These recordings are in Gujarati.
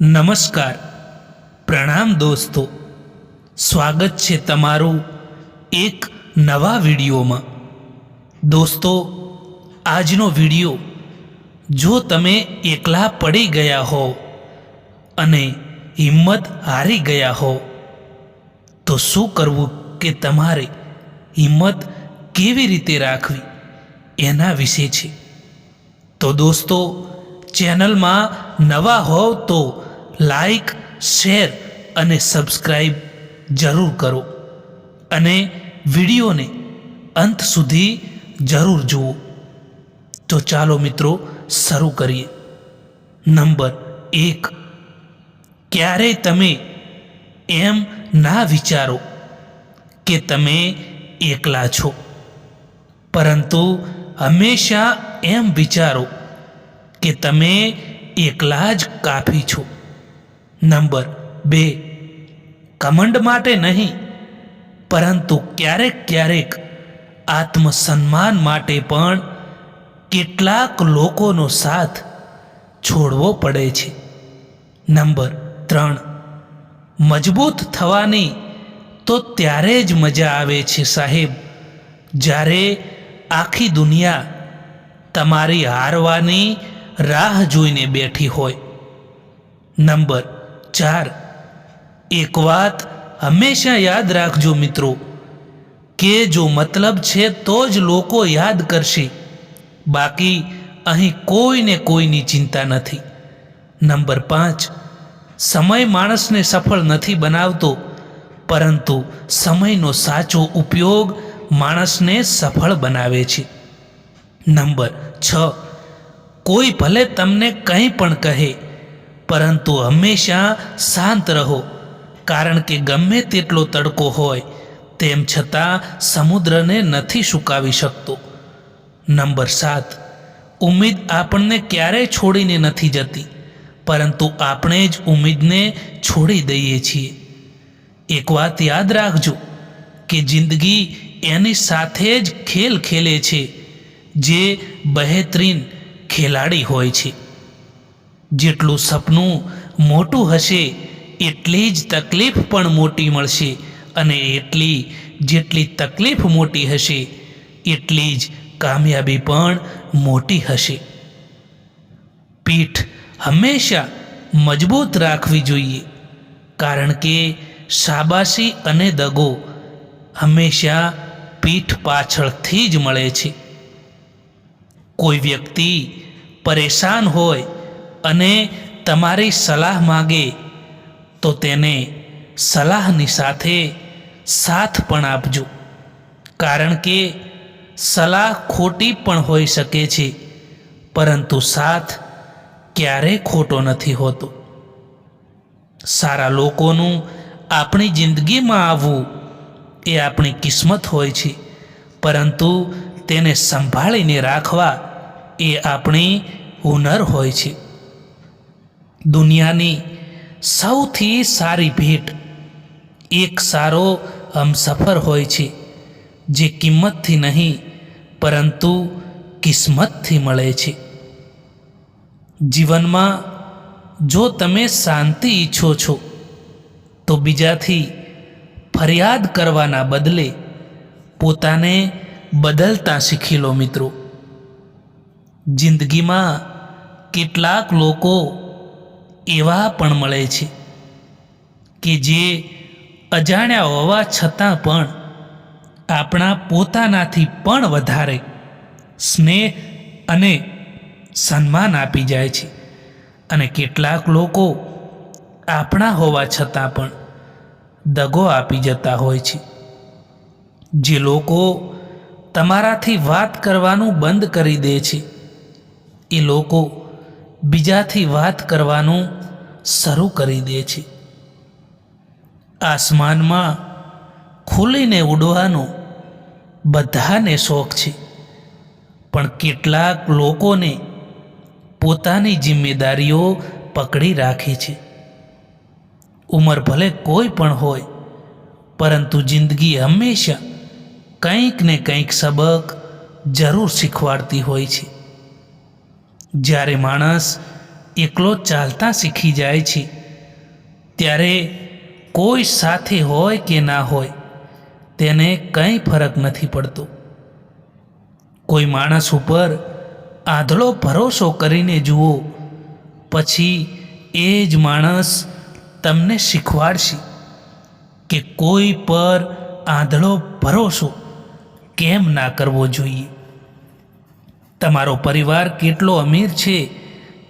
નમસ્કાર. પ્રણામ દોસ્તો. સ્વાગત છે તમારું એક નવા વિડીયોમાં. દોસ્તો, આજનો વીડિયો, જો તમે એકલા પડી ગયા હો અને હિંમત હારી ગયા હો, તો શું કરવું કે તમારે હિંમત કેવી રીતે રાખવી એના વિશે છે. તો દોસ્તો, ચેનલમાં નવા હોવ તો લાઈક, શેર અને સબસ્ક્રાઈબ જરૂર કરો અને વિડીયોને અંત સુધી જરૂર જુઓ. તો ચાલો મિત્રો, શરૂ કરીએ. નંબર એક. ક્યારેય તમે એમ ના વિચારો કે તમે એકલા છો? પરંતુ હંમેશા એમ વિચારો કે તમે એકલા જ કાફી છો. નંબર બે. કમંડ માટે નહીં, પરંતુ ક્યારેક ક્યારેક આત્મસન્માન માટે પણ કેટલાક લોકોનો સાથ છોડવો પડે છે. નંબર ત્રણ. મજબૂત થવાની તો ત્યારે જ મજા આવે છે સાહેબ, જ્યારે આખી દુનિયા તમારી હારવાની રાહ જોઈને બેઠી હોય. નંબર ચાર. એક વાત હંમેશા યાદ રાખજો મિત્રો, કે જો મતલબ છે તો જ લોકો યાદ કરશે. બાકી અહીં કોઈને કોઈની ચિંતા નથી. નંબર પાંચ. સમય માણસને સફળ નથી બનાવતો, પરંતુ સમયનો સાચો ઉપયોગ માણસને સફળ બનાવે છે. નંબર છ. કોઈ ભલે તમને કંઈ પણ કહે પરંતુ હંમેશા શાંત રહો, કારણ કે ગમે તેટલો તડકો હોય, તેમ છતાં સમુદ્રને નથી સુકાવી શકતો. નંબર સાત ઉમ્મીદ આપણને ક્યારેય છોડીને નથી જતી, પરંતુ આપણે જ ઉમ્મીદને છોડી દઈએ છીએ. એક વાત યાદ રાખજો કે જિંદગી એની સાથે જ ખેલ ખેલે છે, જે બહેતરીન ખેલાડી હોય છે. જેટલું સપનું મોટું હશે, એટલી જ તકલીફ પણ મોટી મળશે. અને એટલી જેટલી તકલીફ મોટી હશે, એટલી જ કામયાબી પણ મોટી હશે. પીઠ હંમેશા મજબૂત રાખવી જોઈએ. કારણ કે શાબાશી અને દગો હંમેશા પીઠ પાછળથી જ મળે છે. કોઈ વ્યક્તિ પરેશાન હોય અને તમારી સલાહ માગે, તો તેને સલાહની સાથે સાથ પણ આપજો. કારણ કે સલાહ ખોટી પણ હોઈ શકે છે, પરંતુ સાથ ક્યારેય ખોટો નથી હોતો. સારા લોકોનું આપણી જિંદગીમાં આવવું એ આપણી કિસ્મત હોય છે, પરંતુ તેને સંભાળીને રાખવા એ આપણી હુનર હોય છે. દુનિયાની સૌથી સારી ભેટ એક સારો હમસફર હોય છે, જે કિંમતથી નહીં, પરંતુ કિસ્મતથી મળે છે. જીવનમાં જો તમે શાંતિ ઈચ્છો છો, તો બીજાથી ફરિયાદ કરવાના બદલે પોતાને બદલતા શીખી લો મિત્રો. જિંદગીમાં કેટલાક લોકો એવા પણ મળે છે કે જે અજાણ્યા હોવા છતાં પણ આપણા પોતાનાથી પણ વધારે સ્નેહ અને સન્માન આપી જાય છે. અને કેટલાક લોકો આપણા હોવા છતાં પણ દગો આપી જતા હોય છે. જે લોકો તમારાથી વાત કરવાનું બંધ કરી દે છે. એ લોકો બીજાથી વાત કરવાનું શરૂ કરી દે છે. આસમાનમાં ખુલીને ઉડવાનો બધાને શોખ છે. પણ કેટલાક લોકોને પોતાની જિમ્મેદારીઓ પકડી રાખી છે. ઉંમર ભલે કોઈ પણ હોય, પરંતુ જિંદગી હંમેશા કંઈક ને કંઈક સબક જરૂર શીખવાડતી હોય છે. જ્યારે માણસ એકલો ચાલતા શીખી જાય છે, ત્યારે કોઈ સાથે હોય કે ના હોય, તેને કંઈ ફરક નથી પડતો. કોઈ માણસ ઉપર આધળો ભરોસો કરીને જુઓ, પછી એ જ માણસ તમને શીખવાડશે કે કોઈ પર આંધળો ભરોસો કેમ ના કરવો જોઈએ. તમારો પરિવાર કેટલો અમીર છે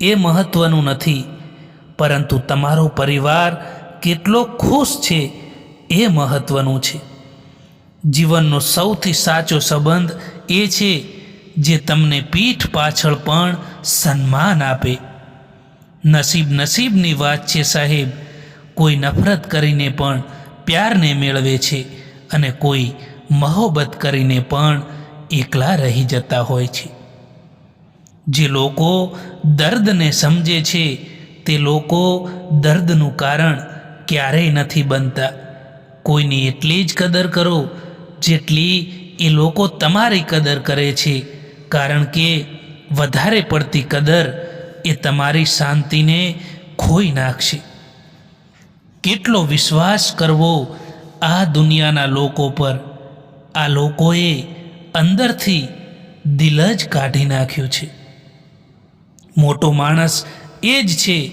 એ મહત્વનું નથી. પરંતુ તમારો પરિવાર કેટલો ખુશ છે એ મહત્વનું છે. જીવનનો સૌથી સાચો સંબંધ એ છે જે તમને પીઠ પાછળ પણ સન્માન આપે. નસીબ નસીબની વાત છે સાહેબ, કોઈ નફરત કરીને પણ પ્યારને મેળવે છે અને કોઈ મહોબત કરીને પણ એકલા રહી જતા હોય છે. જે લોકો દર્દને સમજે છે, તે લોકો દર્દનું કારણ ક્યારેય નથી બનતા. કોઈની એટલી જ કદર કરો જેટલી એ લોકો તમારી કદર કરે છે, કારણ કે વધારે પડતી કદર એ તમારી શાંતિને ખોઈ નાખશે. કેટલો વિશ્વાસ કરવો આ દુનિયાના લોકો પર? આ લોકોએ અંદરથી દિલ જ કાઢી નાખ્યું છે. મોટો માણસ એ જ છે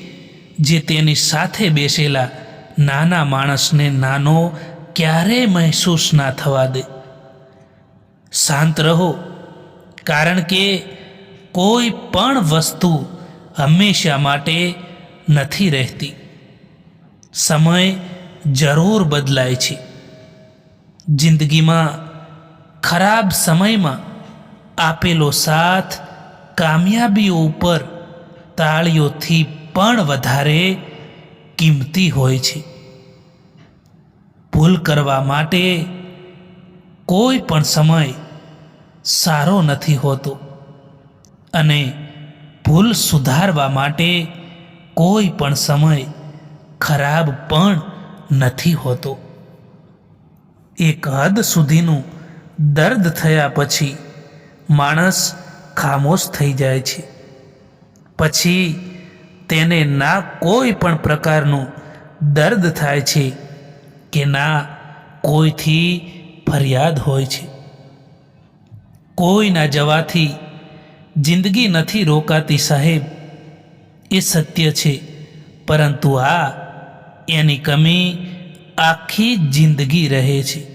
જે તેની સાથે બેસેલા નાના માણસને નાનો ક્યારેય મહેસૂસ ના થવા દે. શાંત રહો, કારણ કે કોઈ પણ વસ્તુ હંમેશા માટે નથી રહેતી. સમય જરૂર બદલાય છે. જિંદગીમાં ખરાબ સમયમાં આપેલો સાથ કામયાબીઓ ઉપર તાળીઓથી પણ વધારે કિંમતી હોય છે. ભૂલ કરવા માટે કોઈ પણ સમય સારો નથી હોતો અને ભૂલ સુધારવા માટે કોઈ પણ સમય ખરાબ પણ નથી હોતો. એક હદ સુધીનું દર્દ થયા પછી માણસ ખામોશ થઈ જાય છે. પછી તેને ના કોઈ પણ પ્રકારનું દર્દ થાય છે કે ના કોઈથી ફરિયાદ હોય છે. કોઈના જવાથી જિંદગી નથી રોકાતી સાહેબ, એ સત્ય છે. પરંતુ આ એની કમી આખી જિંદગી રહે છે.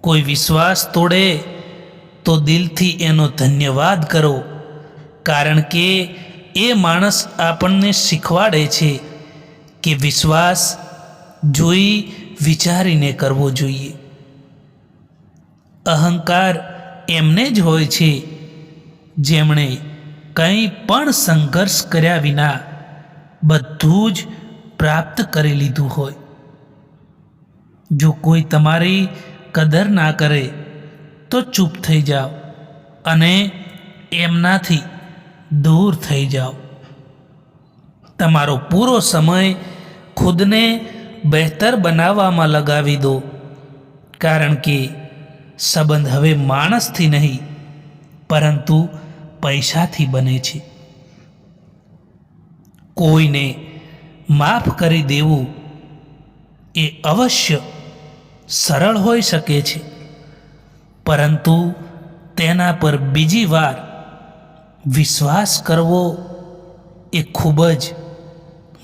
કોઈ વિશ્વાસ તોડે તો દિલથી એનો ધન્યવાદ કરો. કારણ કે એ માણસ આપણને શીખવાડે છે કે વિશ્વાસ જોઈ વિચારીને કરવો જોઈએ. અહંકાર એમને જ હોય છે, જેમણે કંઈ પણ સંઘર્ષ કર્યા વિના બધું જ પ્રાપ્ત કરી લીધું હોય. જો કોઈ તમારી કદર ના કરે, તો ચૂપ થઈ જાઓ અને એમનાથી દૂર થઈ જાઓ. તમારો પૂરો સમય ખુદને બહેતર બનાવવામાં લગાવી દો. કારણ કે સંબંધ હવે માણસથી નહીં, પરંતુ પૈસાથી બને છે. કોઈને માફ કરી દેવું એ અવશ્ય સરળ હોઈ શકે છે, પરંતુ તેના પર બીજી વાર વિશ્વાસ કરવો એ ખૂબ જ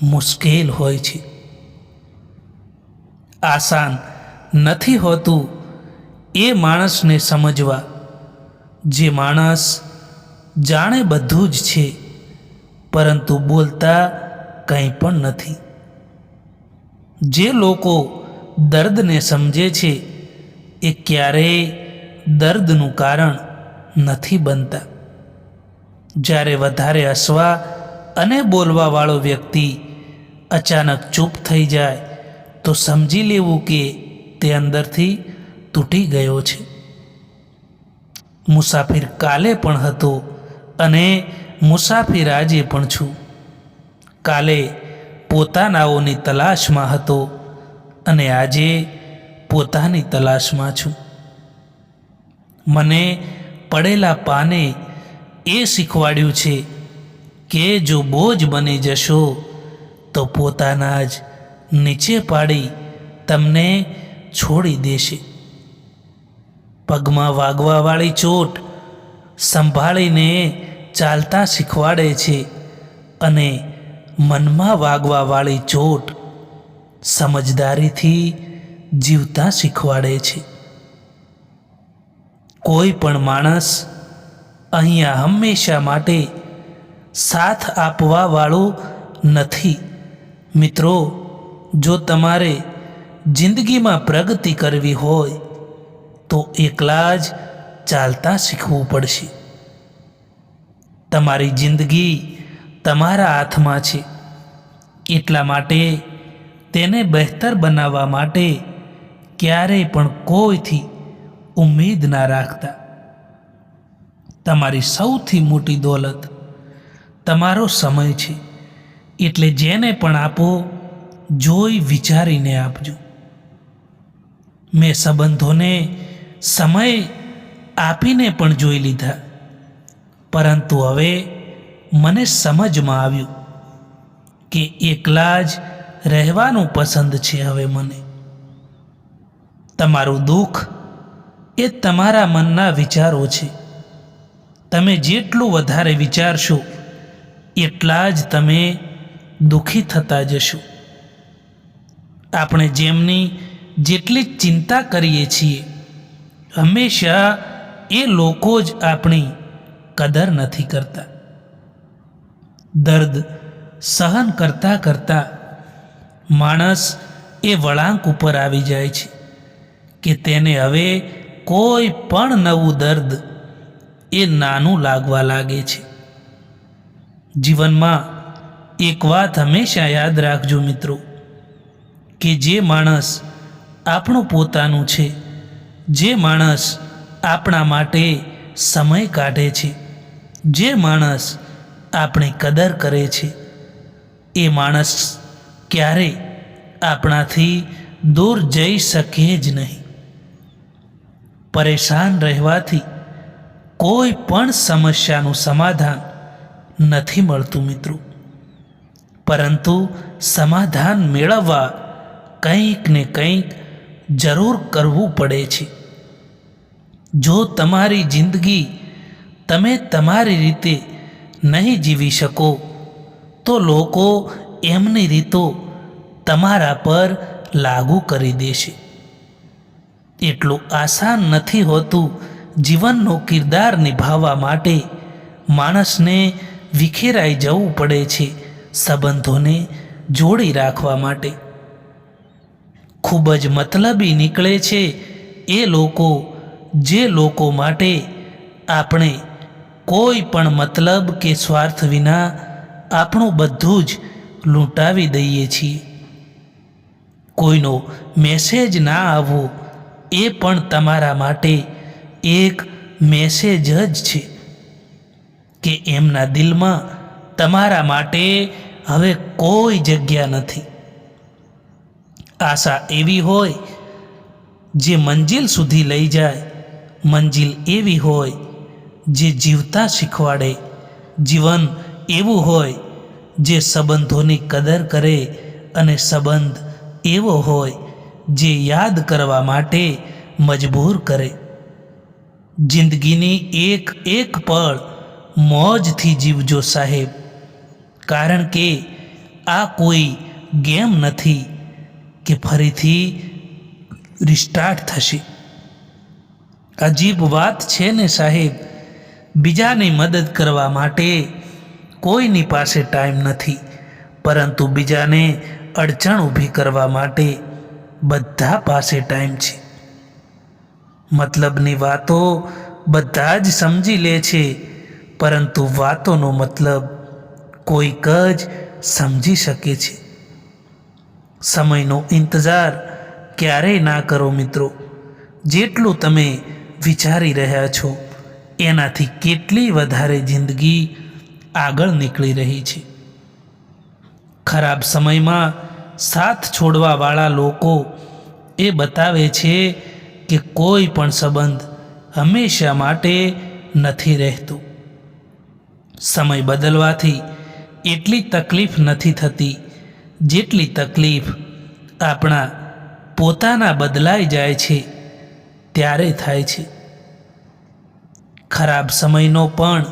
મુશ્કેલ હોય છે. આસાન નથી હોતું એ માણસને સમજવા. જે માણસ જાણે બધું જ છે, પરંતુ બોલતા કંઈ પણ નથી. જે લોકો દર્દને સમજે છે, એ ક્યારેય દર્દનું કારણ નથી બનતા. જ્યારે વધારે હસવા અને બોલવાવાળો વ્યક્તિ અચાનક ચૂપ થઈ જાય, તો સમજી લેવું કે તે અંદરથી તૂટી ગયો છે. મુસાફિર કાલે પણ હતો અને મુસાફિર આજે પણ છું. કાલે પોતાનાઓની તલાશમાં હતો અને આજે પોતાની તલાશમાં છું. મને પડેલા પાને એ શીખવાડ્યું છે કે જો બોજ બની જશો, તો પોતાના જ નીચે પાડી તમને છોડી દેશે. પગમાં વાગવાવાળી ચોટ સંભાળીને ચાલતા શીખવાડે છે અને મનમાં વાગવાવાળી ચોટ સમજદારીથી જીવતા શીખવાડે છે. કોઈ પણ માણસ અહીંયા હંમેશા માટે સાથ આપવા વાળું નથી. મિત્રો, જો તમારે જિંદગીમાં પ્રગતિ કરવી હોય, તો એકલા જ ચાલતા શીખવું પડશે. તમારી જિંદગી તમારા હાથમાં છે. એટલા માટે તેને બહેતર બનાવવા માટે ક્યારેય પણ કોઈથી ઉમેદ ના રાખતા. તમારી સૌથી મોટી દોલત તમારો સમય છે. એટલે જેને પણ આપો, જોઈ વિચારીને આપજો. મેં સંબંધોને સમય આપીને પણ જોઈ લીધા. પરંતુ હવે મને સમજમાં આવ્યું કે એકલા જ રહેવાનું પસંદ છે હવે મને. તમારું દુઃખ એ તમારા મનના વિચારો છે. તમે જેટલું વધારે વિચારશો, એટલા જ તમે દુઃખી થતા જશો. આપણે જેમની જેટલી ચિંતા કરીએ છીએ, હંમેશા એ લોકો જ આપણી કદર નથી કરતા. દર્દ સહન કરતાં કરતાં માણસ એ વળાંક ઉપર આવી જાય છે કે તેને હવે કોઈ પણ નવું દર્દ એ નાનું લાગવા લાગે છે. જીવનમાં એક વાત હંમેશા યાદ રાખજો મિત્રો, કે જે માણસ આપણું પોતાનું છે, જે માણસ આપણા માટે સમય કાઢે છે, જે માણસ આપણી કદર કરે છે, એ માણસ ક્યારેય આપણાથી દૂર જઈ શકે જ નહીં. પરેશાન રહેવાથી કોઈ પણ સમસ્યાનું સમાધાન નથી મળતું મિત્રો. પરંતુ સમાધાન મેળવવા કંઈક ને કંઈક જરૂર કરવું પડે છે. જો તમારી જિંદગી તમે તમારી રીતે નહીં જીવી શકો, તો લોકો એમની રીતો તમારા પર લાગુ કરી દેશે. એટલું આસાન નથી હોતું જીવનનો કિરદાર નિભાવવા માટે માણસને વિખેરાઈ જવું પડે છે સંબંધોને જોડી રાખવા માટે. ખૂબ જ મતલબી નીકળે છે એ લોકો જે લોકો માટે આપણે કોઈ પણ મતલબ કે સ્વાર્થ વિના આપણું બધું જ લૂંટાવી દઈએ છીએ. કોઈનો મેસેજ ના આવવો એ પણ તમારા માટે એક મેસેજ જ છે કે એમના દિલમાં તમારા માટે હવે કોઈ જગ્યા નથી. આશા એવી હોય જે મંજિલ સુધી લઈ જાય, મંજિલ એવી હોય જે જીવતા શીખવાડે, જીવન એવું હોય જે સંબંધોની કદર કરે અને સંબંધ એવો હોય જે યાદ કરવા માટે મજબૂર કરે. જિંદગીની એક એક પળ મોજથી જીવજો સાહેબ. કારણ કે આ કોઈ ગેમ નથી કે ફરીથી રિસ્ટાર્ટ થશે. અજીબ વાત છે ને સાહેબ. બીજાની મદદ કરવા માટે કોઈની પાસે ટાઈમ નથી. પરંતુ બીજાને અડચણ ઊભી કરવા માટે બધા પાસે ટાઈમ છે. મતલબની વાતો બધા જ સમજી લે છે, પરંતુ વાતોનો મતલબ કોઈક જ સમજી શકે છે. સમયનો ઇંતજાર ક્યારેય ના કરો મિત્રો. જેટલું તમે વિચારી રહ્યા છો, એનાથી કેટલી વધારે જિંદગી આગળ નીકળી રહી છે. ખરાબ સમયમાં સાથ છોડવાવાળા લોકો એ બતાવે છે કે કોઈ પણ સંબંધ હંમેશા માટે નથી રહેતું. સમય બદલવાથી એટલી તકલીફ નથી થતી જેટલી તકલીફ આપણા પોતાના બદલાઈ જાય છે ત્યારે થાય છે. ખરાબ સમયનો પણ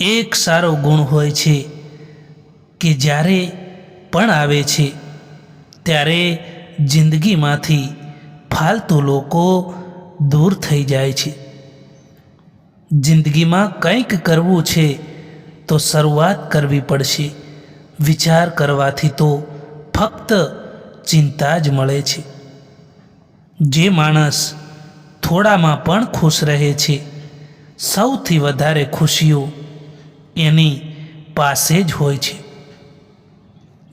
એક સારો ગુણ હોય છે કે જ્યારે પણ આવે છે, ત્યારે જિંદગીમાંથી ફાલતુ લોકો દૂર થઈ જાય છે. જિંદગીમાં કંઈક કરવું છે તો શરૂઆત કરવી પડશે. વિચાર કરવાથી તો ફક્ત ચિંતા જ મળે છે. જે માણસ થોડામાં પણ ખુશ રહે છે, સૌથી વધારે ખુશીઓ એની પાસે જ હોય છે.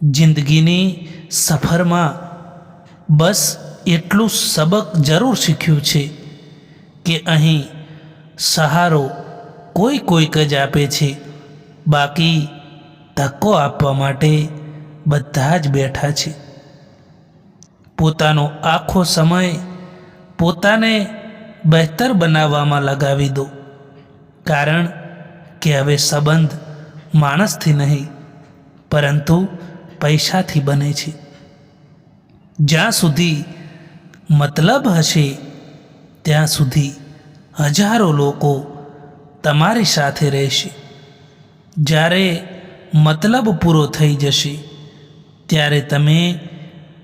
જિંદગીની સફરમાં બસ એટલું સબક જરૂર શીખ્યું છે કે અહીં સહારો કોઈ કોઈક જ આપે છે. બાકી ધક્કો આપવા માટે બધા જ બેઠા છે. પોતાનો આખો સમય પોતાને બહેતર બનાવવામાં લગાવી દો. કારણ કે હવે સંબંધ માણસથી નહીં, પરંતુ પૈસાથી બને છે. જ્યાં સુધી મતલબ હશે? ત્યાં સુધી હજારો લોકો તમારી સાથે રહેશે. જ્યારે મતલબ પૂરો થઈ જશે, ત્યારે તમે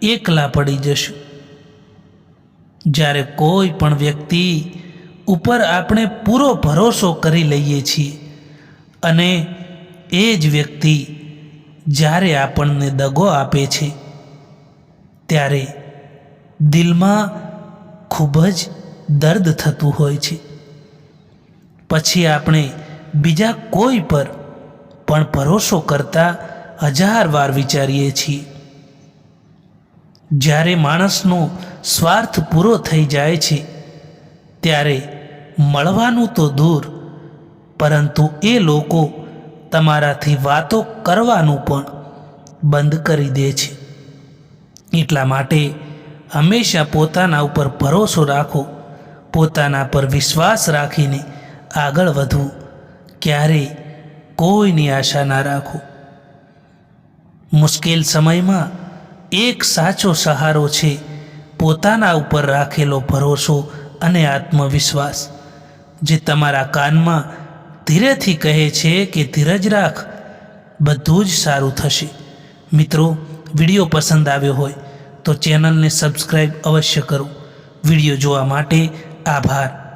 એકલા પડી જશો. જ્યારે કોઈ પણ વ્યક્તિ ઉપર આપણે પૂરો ભરોસો કરી લઈએ છીએ, અને એ જ વ્યક્તિ જ્યારે આપણને દગો આપે છે, ત્યારે દિલમાં ખૂબ જ દર્દ થતું હોય છે. પછી આપણે બીજા કોઈ પર પણ ભરોસો કરતા હજાર વાર વિચારીએ છીએ. જ્યારે માણસનો સ્વાર્થ પૂરો થઈ જાય છે, ત્યારે મળવાનું તો દૂર, પરંતુ એ લોકો તમારાથી વાતો કરવાનું પણ બંધ કરી દે છે. એટલા માટે હંમેશા પોતાના ઉપર ભરોસો રાખો, પોતાના પર વિશ્વાસ રાખીને આગળ વધવું, ક્યારેય કોઈની આશા ના રાખો. મુશ્કેલ સમયમાં એક સાચો સહારો છે પોતાના ઉપર રાખેલો ભરોસો અને આત્મવિશ્વાસ, જે તમારા કાનમાં ધીરેથી કહે છે કે ધીરજ રાખ, બધું જ સારું થશે. મિત્રો, વીડિયો પસંદ આવ્યો હોય તો ચેનલને સબસ્ક્રાઈબ અવશ્ય કરો. વીડિયો જોવા માટે આભાર.